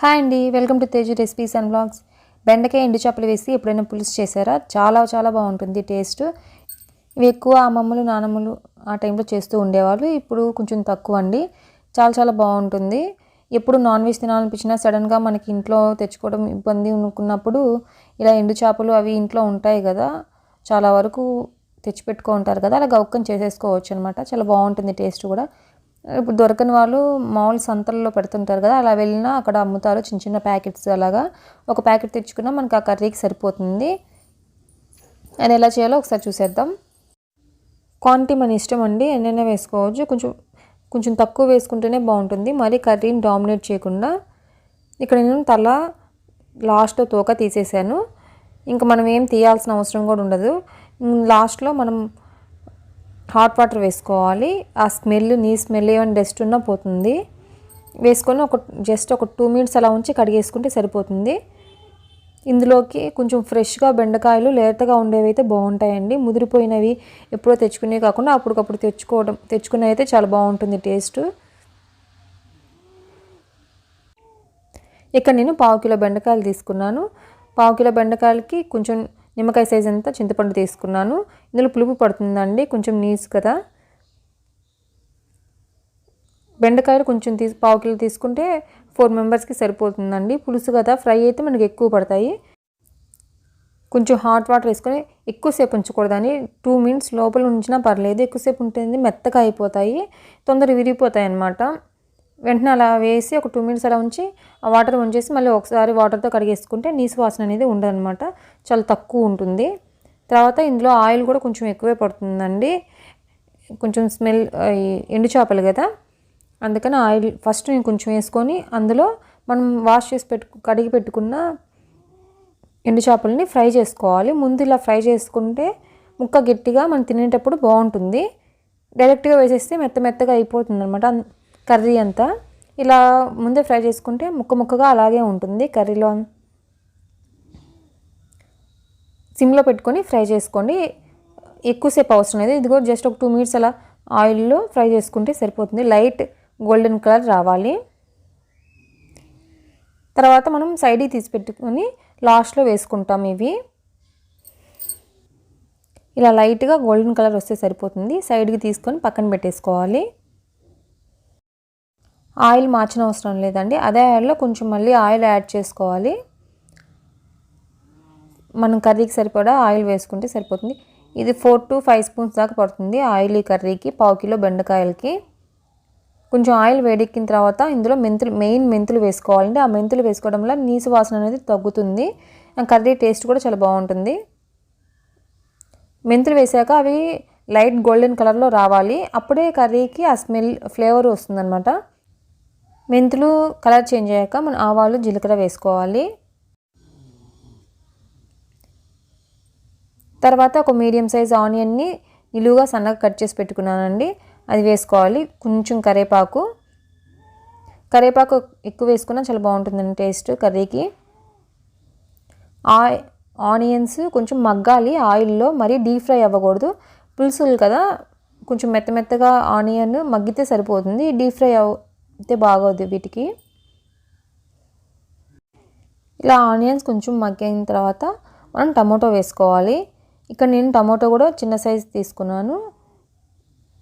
Hi అండి welcome to Tej recipes and blogs. బెండకాయ ఎండు చేపలు వేసి ఎప్పుడైనా పులుసు చేశారా? చాలా చాలా బాగుంటుంది టేస్ట్. ఇవి ఎక్కువ అమ్మమ్మలు నానమ్మలు ఆ టైంలో చేస్తూ ఉండేవాళ్ళు. ఇప్పుడు కొంచెం తక్కువ అండి. చాలా చాలా బాగుంటుంది. ఎప్పుడు నాన్ వెజ్ తినాలనిపించినా సడన్గా మనకి ఇంట్లో తెచ్చుకోవడం ఇబ్బంది అనుకున్నప్పుడు ఇలా ఎండు చేపలు అవి ఇంట్లో ఉంటాయి కదా చాలా వరకు తెచ్చిపెట్టుకో ఉంటారు కదా అలా గౌక్కని చేసేసుకోవచ్చు అనమాట చాలా బాగుంటుంది టేస్ట్ కూడా. ఇప్పుడు దొరకని వాళ్ళు మామూలు సంతల్లో పెడుతుంటారు కదా అలా వెళ్ళినా అక్కడ అమ్ముతారు చిన్న చిన్న ప్యాకెట్స్ అలాగా. ఒక ప్యాకెట్ తెచ్చుకున్నా మనకి ఆ కర్రీకి సరిపోతుంది. అది ఎలా చేయాలో ఒకసారి చూసేద్దాం. క్వాంటిటీ మన ఇష్టం అండి ఎన్నైనా వేసుకోవచ్చు. కొంచెం కొంచెం తక్కువ వేసుకుంటేనే బాగుంటుంది. మరీ కర్రీని డామినేట్ చేయకుండా ఇక్కడ నేను తల లాస్ట్లో తోక తీసేసాను. ఇంకా మనం ఏం తీయాల్సిన అవసరం కూడా ఉండదు. లాస్ట్లో మనం హాట్ వాటర్ వేసుకోవాలి. ఆ స్మెల్ నీ స్మెల్ ఏమైనా డస్ట్ ఉన్నా పోతుంది. వేసుకొని ఒక జస్ట్ ఒక టూ మినిట్స్ అలా ఉంచి కడిగేసుకుంటే సరిపోతుంది. ఇందులోకి కొంచెం ఫ్రెష్గా బెండకాయలు లేతగా ఉండేవి అయితే బాగుంటాయండి. ముదిరిపోయినవి ఎప్పుడో తెచ్చుకునేవి కాకుండా అప్పటికప్పుడు తెచ్చుకోవడం తెచ్చుకునేవి అయితే చాలా బాగుంటుంది టేస్ట్. ఇక్కడ నేను పావు కిలో బెండకాయలు తీసుకున్నాను. పావు కిలో బెండకాయలకి కొంచెం నిమ్మకాయ సైజ్ అంతా చింతపండు తీసుకున్నాను. ఇందులో పులుపు పడుతుందండి కొంచెం నీసు కదా. బెండకాయలు కొంచెం తీసి పావు కిలో తీసుకుంటే ఫోర్ మెంబర్స్కి సరిపోతుందండి. పులుసు కదా ఫ్రై అయితే మనకి ఎక్కువ పడతాయి. కొంచెం హాట్ వాటర్ వేసుకొని ఎక్కువసేపు ఉంచకూడదని టూ మినిట్స్ లోపల ఉంచినా పర్లేదు ఎక్కువసేపు ఉంటుంది మెత్తగా అయిపోతాయి. తొందరగా విరిగిపోతాయి అన్నమాట. వెంటనే అలా వేసి ఒక టూ మినిట్స్ అలా ఉంచి ఆ వాటర్ ఉంచేసి మళ్ళీ ఒకసారి వాటర్తో కడిగేసుకుంటే నీసు వాసన అనేది ఉండదన్నమాట. చాలా తక్కువ ఉంటుంది. తర్వాత ఇందులో ఆయిల్ కూడా కొంచెం ఎక్కువే పడుతుందండి. కొంచెం స్మెల్ ఎండు చేపలు కదా. అందుకని ఆయిల్ ఫస్ట్ నేను కొంచెం వేసుకొని అందులో మనం వాష్ చేసి పెట్టు కడిగి పెట్టుకున్న ఎండు చేపలని ఫ్రై చేసుకోవాలి. ముందు ఇలా ఫ్రై చేసుకుంటే ముక్క గట్టిగా మనం తినేటప్పుడు బాగుంటుంది. డైరెక్ట్గా వేసేస్తే మెత్త మెత్తగా అయిపోతుంది అనమాట కర్రీ అంతా ఇలా ముందే ఫ్రై చేసుకుంటే ముక్క ముక్కగా అలాగే ఉంటుంది కర్రీలో. సిమ్లో పెట్టుకొని ఫ్రై చేసుకోండి. ఎక్కువసేపు అవసరం లేదు. ఇది కూడా జస్ట్ ఒక టూ మినిట్స్ అలా ఆయిల్లో ఫ్రై చేసుకుంటే సరిపోతుంది. లైట్ గోల్డెన్ కలర్ రావాలి. తర్వాత మనం సైడ్కి తీసి పెట్టుకొని లాస్ట్లో వేసుకుంటాం ఇవి. ఇలా లైట్గా గోల్డెన్ కలర్ వస్తే సరిపోతుంది. సైడ్కి తీసుకొని పక్కన పెట్టేసుకోవాలి. ఆయిల్ మార్చిన అవసరం లేదండి. అదే ఆయిల్లో కొంచెం మళ్ళీ ఆయిల్ యాడ్ చేసుకోవాలి. మనం కర్రీకి సరిపడా ఆయిల్ వేసుకుంటే సరిపోతుంది. ఇది ఫోర్ టు ఫైవ్ స్పూన్స్ దాకా పడుతుంది ఆయిల్ ఈ కర్రీకి పావు కిలో బెండకాయలకి. కొంచెం ఆయిల్ వేడెక్కిన తర్వాత ఇందులో మెంతులు మెయిన్ మెంతులు వేసుకోవాలండి. ఆ మెంతులు వేసుకోవడం వల్ల నీసు వాసన అనేది తగ్గుతుంది. కర్రీ టేస్ట్ కూడా చాలా బాగుంటుంది. మెంతులు వేసాక అవి లైట్ గోల్డెన్ కలర్లో రావాలి. అప్పుడే కర్రీకి ఆ స్మెల్ ఫ్లేవర్ వస్తుందన్నమాట. మెంతులు కలర్ చేంజ్ అయ్యాక మనం ఆవాలు జీలకర్ర వేసుకోవాలి. తర్వాత ఒక మీడియం సైజ్ ఆనియన్ని నిలువుగా సన్నగా కట్ చేసి పెట్టుకున్నానండి. అది వేసుకోవాలి. కొంచెం కరేపాకు కరేపాకు ఎక్కువ వేసుకున్నా చాలా బాగుంటుందండి టేస్ట్ కర్రీకి. ఆయి ఆనియన్స్ కొంచెం మగ్గాలి. ఆయిల్లో మరీ డీప్ ఫ్రై అవ్వకూడదు. పులుసులు కదా కొంచెం మెత్త మెత్తగా ఆనియన్ మగ్గితే సరిపోతుంది. డీప్ ఫ్రై అవ్ అయితే బాగోదు వీటికి. ఇలా ఆనియన్స్ కొంచెం మగ్గిన తర్వాత మనం టమాటో వేసుకోవాలి. ఇక్కడ నేను టమాటో కూడా చిన్న సైజ్ తీసుకున్నాను.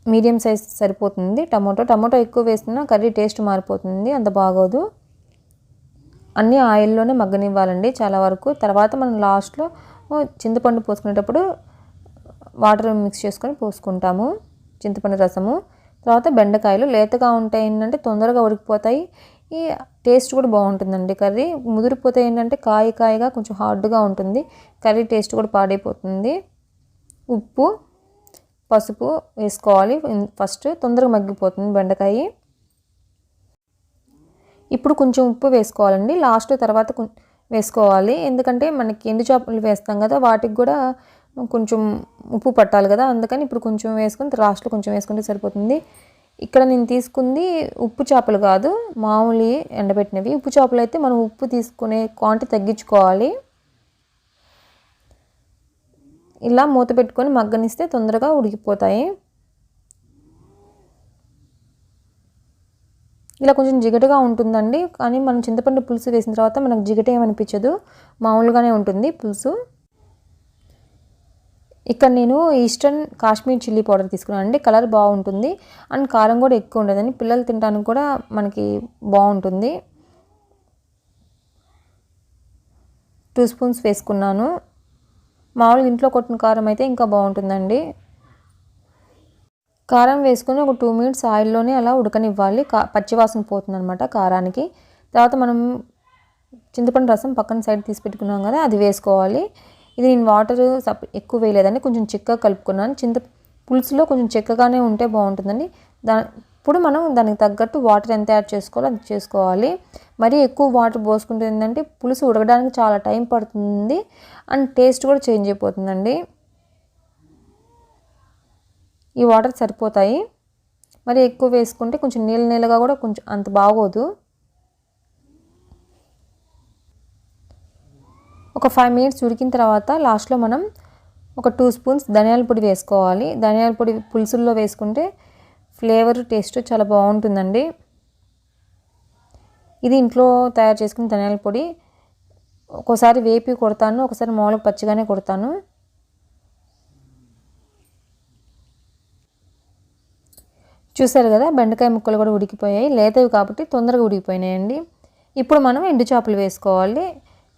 మీడియం సైజ్ సరిపోతుంది టమాటో. టమాటో ఎక్కువ వేస్తున్నా కర్రీ టేస్ట్ మారిపోతుంది అంత బాగోదు. అన్నీ ఆయిల్లోనే మగ్గనివ్వాలండి చాలా వరకు. తర్వాత మనం లాస్ట్లో చింతపండు పోసుకునేటప్పుడు వాటర్ మిక్స్ చేసుకొని పోసుకుంటాము చింతపండు రసము. తర్వాత బెండకాయలు లేతగా ఉంటాయి ఏంటంటే తొందరగా ఉడికిపోతాయి. ఈ టేస్ట్ కూడా బాగుంటుందండి కర్రీ. ముదిరిపోతే ఏంటంటే కాయ కాయగా కొంచెం హార్డ్గా ఉంటుంది. కర్రీ టేస్ట్ కూడా పాడైపోతుంది. ఉప్పు పసుపు వేసుకోవాలి. ఫస్ట్ తొందరగా మగ్గిపోతుంది బెండకాయ. ఇప్పుడు కొంచెం ఉప్పు వేసుకోవాలండి. లాస్ట్ తర్వాత వేసుకోవాలి. ఎందుకంటే మనకి ఎండు చేపలు వేస్తాం కదా వాటికి కూడా కొంచెం ఉప్పు పట్టాలి కదా అందుకని ఇప్పుడు కొంచెం వేసుకుని లాస్ట్లో కొంచెం వేసుకుంటే సరిపోతుంది. ఇక్కడ నేను తీసుకుంది ఉప్పు చేపలు కాదు మామూలు ఎండబెట్టినవి. ఉప్పు చేపలు అయితే మనం ఉప్పు తీసుకునే క్వాంటిటీ తగ్గించుకోవాలి. ఇలా మూత పెట్టుకొని మగ్గనిస్తే తొందరగా ఉడికిపోతాయి. ఇలా కొంచెం జిగటగా ఉంటుందండి కానీ మనం చింతపండు పులుసు వేసిన తర్వాత మనకు జిగట ఏమనిపించదు మామూలుగానే ఉంటుంది పులుసు. ఇక్కడ నేను ఈస్టర్న్ కాశ్మీర్ చిల్లీ పౌడర్ తీసుకున్నాను. అండి కలర్ బాగుంటుంది. అండ్ కారం కూడా ఎక్కువ ఉండదండి పిల్లలు తినడానికి కూడా మనకి బాగుంటుంది. టూ స్పూన్స్ వేసుకున్నాను. మామూలుగా ఇంట్లో కొట్టిన కారం అయితే ఇంకా బాగుంటుందండి. కారం వేసుకుని ఒక టూ మినిట్స్ ఆయిల్లోనే అలా ఉడకనివ్వాలి. కా పచ్చివాసన పోతుందనమాట కారానికి. తర్వాత మనం చింతపండు రసం పక్కన సైడ్ తీసి పెట్టుకున్నాం కదా అది వేసుకోవాలి. ఇది నేను వాటర్ సప్ ఎక్కువ వేయలేదండి. కొంచెం చిక్కగా కలుపుకున్నాను. చింత పులుసులో కొంచెం చిక్కగానే ఉంటే బాగుంటుందండి. దా ఇప్పుడు మనం దానికి తగ్గట్టు వాటర్ ఎంత యాడ్ చేసుకోవాలో అది చేసుకోవాలి. మరీ ఎక్కువ వాటర్ పోసుకుంటే ఏంటంటే పులుసు ఉడకడానికి చాలా టైం పడుతుంది అండ్ టేస్ట్ కూడా చేంజ్ అయిపోతుందండి. ఈ వాటర్ సరిపోతాయి. మరి ఎక్కువ వేసుకుంటే కొంచెం నీళ్ళ నీళ్ళగా కూడా కొంచెం అంత బాగోదు. ఒక ఫైవ్ మినిట్స్ ఉడికిన తర్వాత లాస్ట్లో మనం ఒక టూ స్పూన్స్ ధనియాల పొడి వేసుకోవాలి. ధనియాల పొడి పులుసుల్లో వేసుకుంటే ఫ్లేవర్ టేస్ట్ చాలా బాగుంటుందండి. ఇది ఇంట్లో తయారు చేసుకున్న ధనియాల పొడి. ఒక్కోసారి వేపి కొడతాను ఒకసారి మామూలుగా పచ్చిగానే కొడతాను. చూసారు కదా బెండకాయ ముక్కలు కూడా ఉడికిపోయాయి. లేతవి కాబట్టి తొందరగా ఉడికిపోయినాయండి. ఇప్పుడు మనం ఎండు చేపలు వేసుకోవాలి.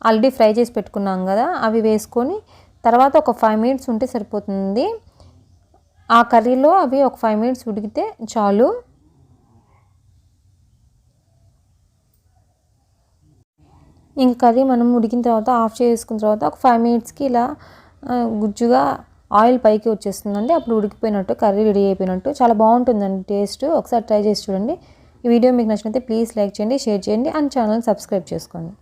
ఆల్రెడీ ఫ్రై చేసి పెట్టుకున్నాం కదా అవి వేసుకొని తర్వాత ఒక ఫైవ్ మినిట్స్ ఉంటే సరిపోతుంది. ఆ కర్రీలో అవి ఒక ఫైవ్ మినిట్స్ ఉడికితే చాలు. ఇంక కర్రీ మనం ఉడికిన తర్వాత ఆఫ్ చేసుకున్న తర్వాత ఒక ఫైవ్ మినిట్స్కి ఇలా గుజ్జుగా ఆయిల్ పైకి వచ్చేస్తుందండి. అప్పుడు ఉడికిపోయినట్టు కర్రీ రెడీ అయిపోయినట్టు. చాలా బాగుంటుందండి టేస్ట్. ఒకసారి ట్రై చేసి చూడండి. ఈ వీడియో మీకు నచ్చినైతే ప్లీజ్ లైక్ చేయండి షేర్ చేయండి అండ్ ఛానల్ సబ్స్క్రైబ్ చేసుకోండి.